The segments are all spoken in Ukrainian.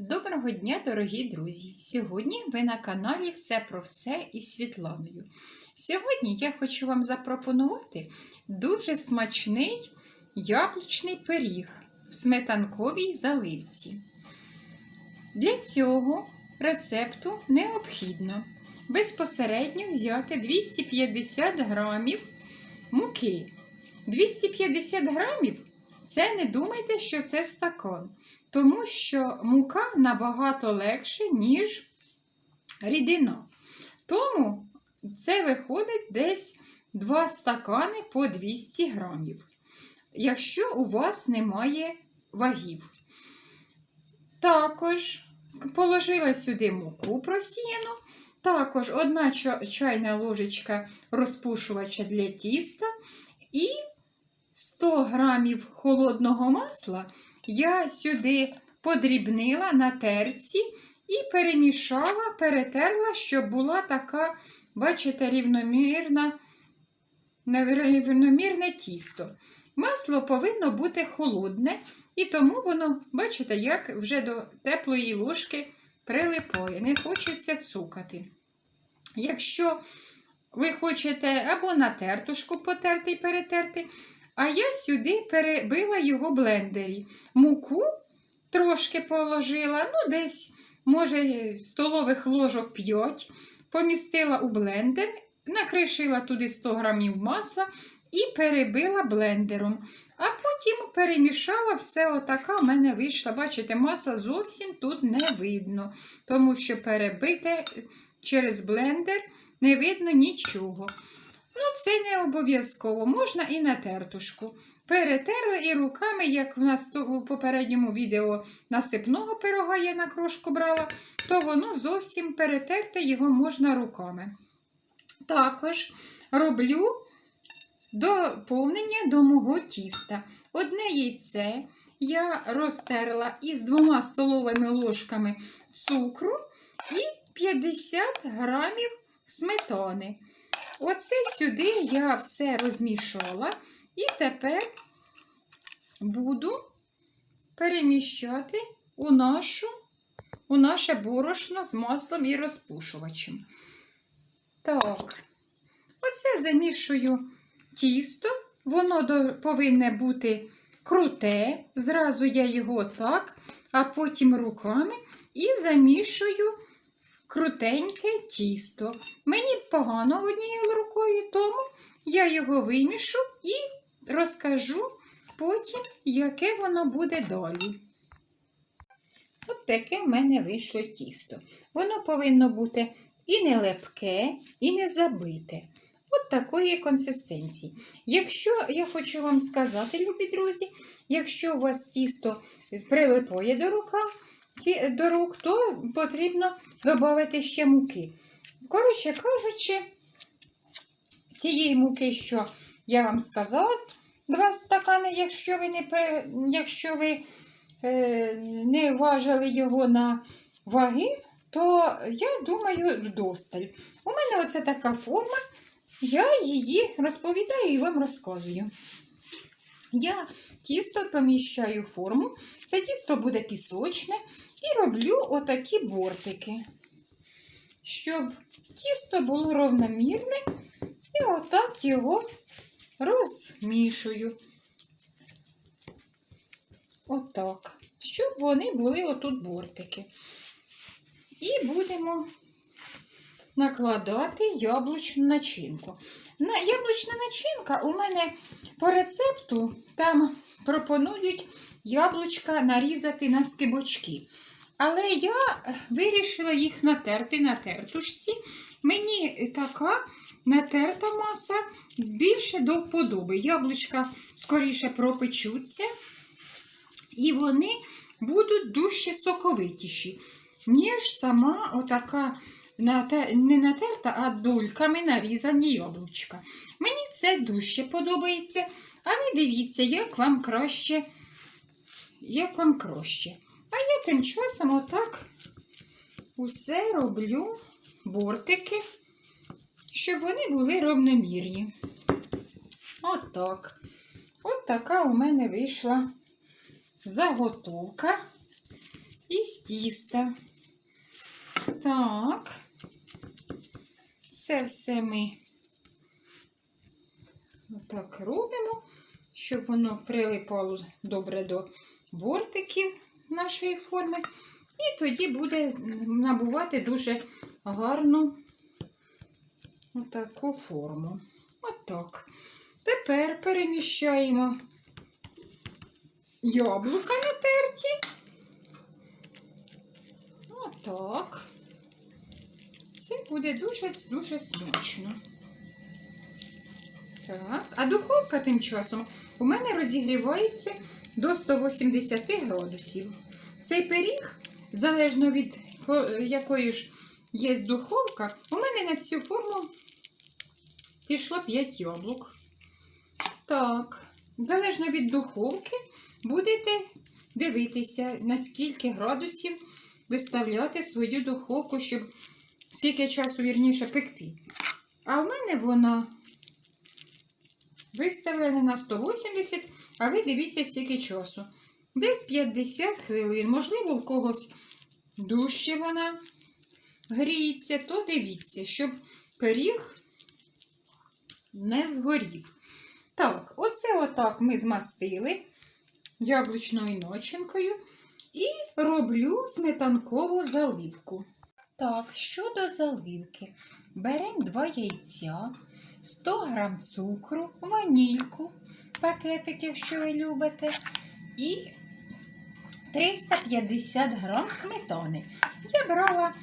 Доброго дня, дорогі друзі! Сьогодні ви на каналі Все про все із Світланою. Сьогодні я хочу вам запропонувати дуже смачний яблучний пиріг в сметанковій заливці. Для цього рецепту необхідно безпосередньо взяти 250 грамів муки. 250 грамів це не думайте, що це стакан тому що мука набагато легше, ніж рідина. Тому це виходить десь 2 стакани по 200 грамів, якщо у вас немає вагів. Також положила сюди муку просіяну, також одна чайна ложечка розпушувача для тіста і 100 грамів холодного масла я сюди подрібнила на терці і перемішала, перетерла, щоб була така, бачите, рівномірна, рівномірне тісто. Масло повинно бути холодне, і тому воно, бачите, як вже до теплої ложки прилипає. Не хочеться цукати. Якщо ви хочете або на тертушку потерти і перетерти, а я сюди перебила його блендері. Муку трошки положила, ну, десь, може, столових ложок 5, помістила у блендер, накришила туди 100 грамів масла і перебила блендером. А потім перемішала все отака в мене вийшла. Бачите, маса зовсім тут не видно, тому що перебите через блендер не видно нічого. Ну, це не обов'язково, можна і на тертушку. Перетерли і руками, як в нас у попередньому відео насипного пирога я на крошку брала, то воно зовсім перетерте його можна руками. Також роблю доповнення до мого тіста. Одне яйце я розтерла із двома столовими ложками цукру і 50 грамів сметани. Оце сюди я все розмішала і тепер буду переміщати у нашу, у наше борошно з маслом і розпушувачем. Так, оце замішую тісто, воно повинне бути круте. Зразу я його так, а потім руками і замішую крутеньке тісто. Мені погано однією рукою, тому я його вимішу і розкажу потім, яке воно буде далі. От таке в мене вийшло тісто. Воно повинно бути і не лепке, і не забите. От такої консистенції. Якщо я хочу вам сказати, любі друзі, якщо у вас тісто прилипає до рука, до рук, то потрібно додати ще муки. Коротше кажучи, тієї муки, що я вам сказала, два стакани, якщо ви не якщо ви е, не важили його на ваги, то я думаю, вдосталь. У мене оце така форма, я її розповідаю і вам розказую. Я тісто поміщаю в форму, це тісто буде пісочне, і роблю отакі бортики, щоб тісто було ровномірне, і отак його розмішую. Отак, щоб вони були отут бортики. І будемо накладати яблучну начинку. На Яблучна начинка у мене по рецепту там пропонують яблучка нарізати на скибочки. Але я вирішила їх натерти на тертушці. Мені така натерта маса більше до вподоби. Яблучка скоріше пропечуться, і вони будуть дужче соковитіші, ніж сама отака не натерта, а дольками нарізані яблучка. Мені це дужче подобається. А ви дивіться, як вам краще, як вам краще. А я тим часом отак усе роблю бортики, щоб вони були ровномірні. Отак. От така у мене вийшла заготовка із тіста. Так, це все ми отак робимо, щоб воно прилипало добре до бортиків нашої форми. І тоді буде набувати дуже гарну отаку форму. Отак. Тепер переміщаємо яблука натерті. Отак. Це буде дуже-дуже смачно. Так, а духовка тим часом у мене розігрівається до 180 градусів. Цей пиріг, залежно від якої ж є духовка, у мене на цю форму пішло 5 яблук. Так, залежно від духовки, будете дивитися, на скільки градусів виставляти свою духовку, щоб скільки часу вірніше пекти. А в мене вона виставлена на 180, а ви дивіться, скільки часу. Десь 50 хвилин. Можливо, в когось дужче вона гріється, то дивіться, щоб пиріг не згорів. Так, оце отак ми змастили яблучною начинкою і роблю сметанкову заливку. Так, щодо заливки, беремо 2 яйця, 100 г цукру, ванільку, пакетик, якщо ви любите, і 350 г сметани. Я брала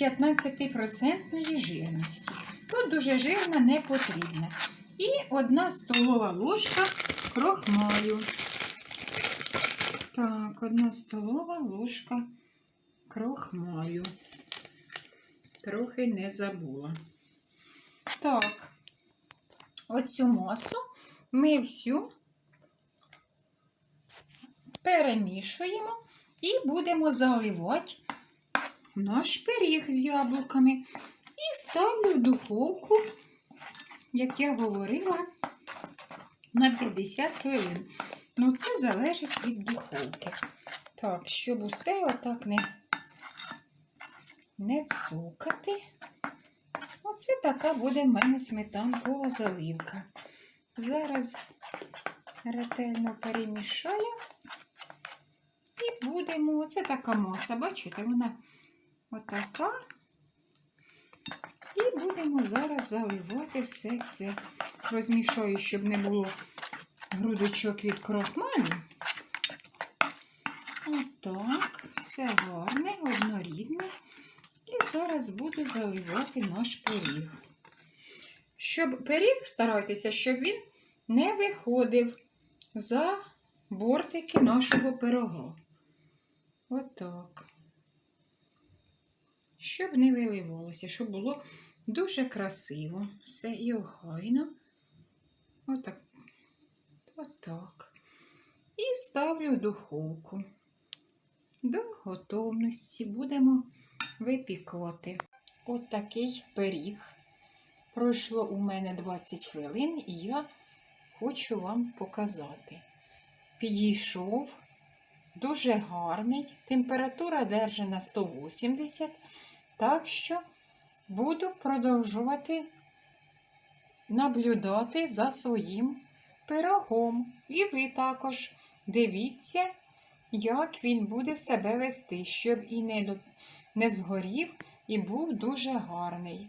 15% жирності. Тут дуже жирна не потрібна. І 1 столова ложка крохмалю. Так, 1 столова ложка крохмалю. Трохи не забула. Так, оцю масу ми всю перемішуємо і будемо заливати наш пиріг з яблуками. І ставлю в духовку, як я говорила, на 50 хвилин. Ну, це залежить від духовки. Так, щоб усе отак не, не цукати. Оце така буде в мене сметанкова заливка. Зараз ретельно перемішаю. І будемо, оце така маса, бачите, вона отака. І будемо зараз заливати все це. Розмішаю, щоб не було грудочок від крохмалю. Отак, все гарне, однорідне. Зараз буду заливати наш пиріг. Щоб пиріг, старайтеся, щоб він не виходив за бортики нашого пирога. Отак. Щоб не виливалося, щоб було дуже красиво. Все і охайно. Отак. Отак. І ставлю духовку. До готовності будемо випікати. От такий пиріг. Пройшло у мене 20 хвилин, і я хочу вам показати. Підійшов дуже гарний. Температура держить на 180, так що буду продовжувати наблюдати за своїм пирогом. І ви також дивіться, як він буде себе вести, щоб і не, не згорів, і був дуже гарний.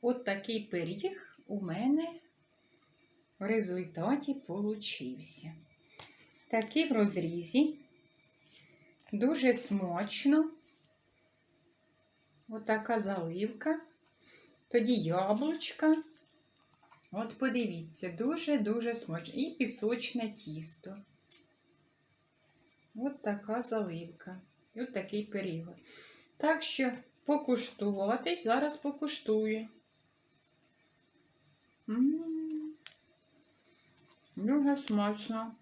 От такий пиріг у мене в результаті получився. Такий в розрізі, дуже смачно. Отака заливка. Тоді яблучка. От подивіться, дуже-дуже смачно. І пісочне тісто. От така заливка. І от такий пиріг. Так що покуштувати, зараз покуштую. М, Дуже смачно.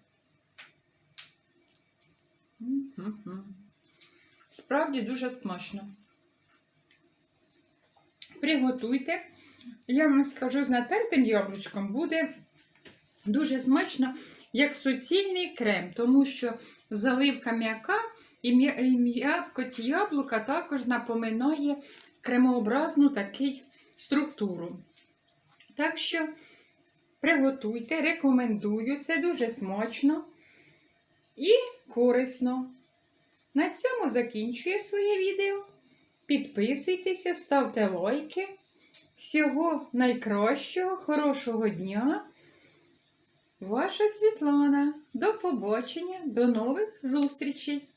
М-м-м. Справді дуже смачно. Приготуйте. Я вам скажу, з натертим яблучком буде дуже смачно, як суцільний крем, тому що заливка м'яка І м'я- яблука також напоминає кремообразну таку структуру. Так що приготуйте, рекомендую, це дуже смачно і корисно. На цьому закінчую своє відео. Підписуйтеся, ставте лайки. Всього найкращого, хорошого дня! Ваша Світлана. До побачення, до нових зустрічей!